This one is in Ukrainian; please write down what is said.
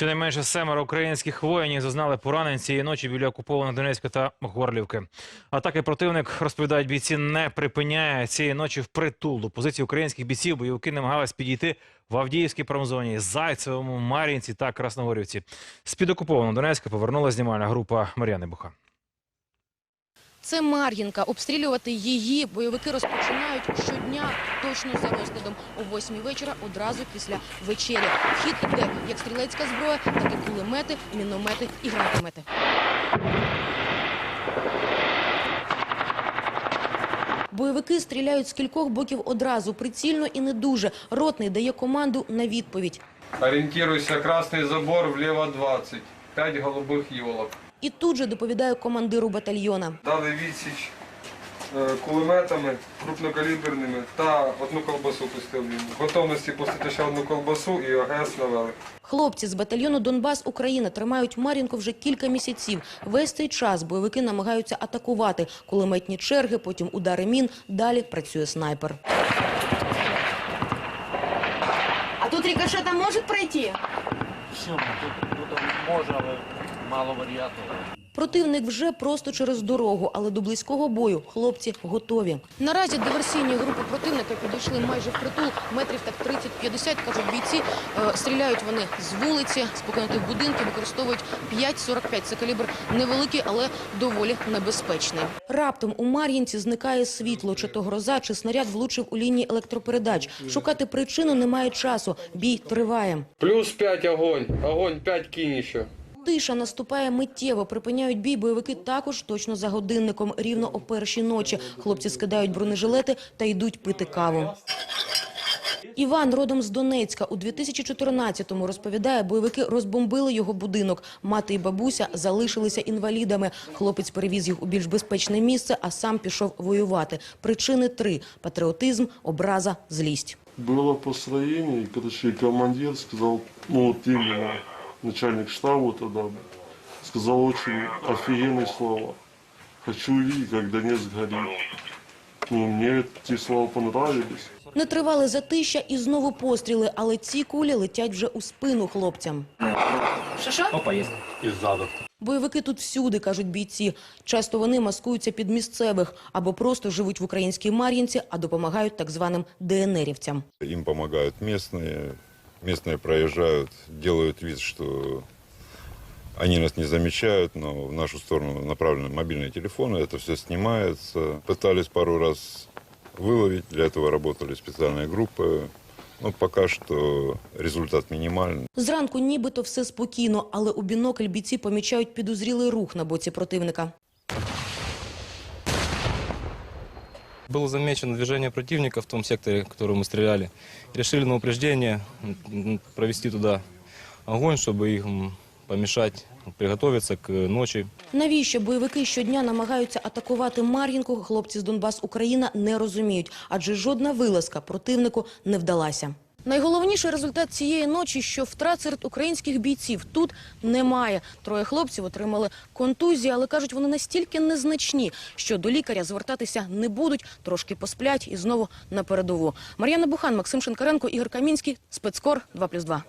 Щонайменше семеро українських воїнів зазнали поранень цієї ночі біля окупованих Донецька та Горлівки. Атаки противник, розповідають бійці, не припиняє. Цієї ночі впритул до позиції українських бійців бойовики намагались підійти в Авдіївській промзоні, Зайцевому, Мар'їнці та Красногорівці. З-під окупованого Донецька повернула знімальна група Мар'яни Буха. Це Мар'їнка. Обстрілювати її бойовики розпочинають щодня точно за розкладом. О 8 вечора одразу після вечері. Вхід іде як стрілецька зброя, так і кулемети, міномети і гранатомети. Бойовики стріляють з кількох боків одразу, прицільно і не дуже. Ротний дає команду на відповідь. Ориентируйся, красный забор, влево 20. 5 голубых елок. І тут же доповідає командиру батальйона. Дали відсіч е, кулеметами крупнокаліберними та одну колбасу пустили. В готовності пустити ще одну колбасу і ОГС навели. Хлопці з батальйону Донбас Україна тримають Мар'їнку вже кілька місяців. Весь цей час бойовики намагаються атакувати. Кулеметні черги, потім удари мін. Далі працює снайпер. А тут рикошетом може пройти? Всьому тут, тут може, але мало варіантів. Противник вже просто через дорогу, але до близького бою хлопці готові. Наразі диверсійні групи противника підійшли майже впритул, метрів так 30-50, кажуть бійці. Е, Стріляють вони з вулиці, з покинутих будинків, використовують 5,45. Це калібр невеликий, але доволі небезпечний. Раптом у Мар'їнці зникає світло, чи то гроза, чи снаряд влучив у лінії електропередач. Шукати причину немає часу. Бій триває. Плюс 5 огонь. Огонь 5 кинь ще. Тиша наступає миттєво. Припиняють бій бойовики також точно за годинником. Рівно о першій ночі. Хлопці скидають бронежилети та йдуть пити каву. Іван родом з Донецька. У 2014-му, розповідає, бойовики розбомбили його будинок. Мати і бабуся залишилися інвалідами. Хлопець перевіз їх у більш безпечне місце, а сам пішов воювати. Причини три – патріотизм, образа, злість. Было построение, и, короче, командир сказал, ну вот именно начальник штаба тогда, сказал очень офигенные слова. Хочу видеть, как Донец горит. Ну, мне эти слова понравились. Не тривали затища і знову постріли, але ці кулі летять вже у спину хлопцям. Бойовики тут всюди, кажуть бійці. Часто вони маскуються під місцевих або просто живуть в українській Мар'їнці, а допомагають так званим ДНРівцям. Им помогают местные. Местные проезжают, делают вид, что они нас не замечают, но в нашу сторону направлены мобильные телефоны, это все снимается. Пытались пару раз выловить, для этого работали специальные группы. Но пока что результат минимальный. Зранку нібито все спокійно, але у бінокль бійці помічають підозрілий рух на боці противника. Было замечено движение противника в том секторе, в который мы стреляли. Решили на упреждение м, провести туда огонь, чтобы их м, помешать приготовиться к ночи. Навіщо бойовики щодня намагаються атакувати Мар'їнку, хлопці з Донбас Україна не розуміють, адже жодна вилазка противнику не вдалася. Найголовніший результат цієї ночі, що втрат серед українських бійців тут немає. Троє хлопців отримали контузії, але кажуть, вони настільки незначні, що до лікаря звертатися не будуть, трошки посплять і знову на передову. Мар'яна Бухан, Максим Шинкаренко, Ігор Камінський, спецкор 2+,2.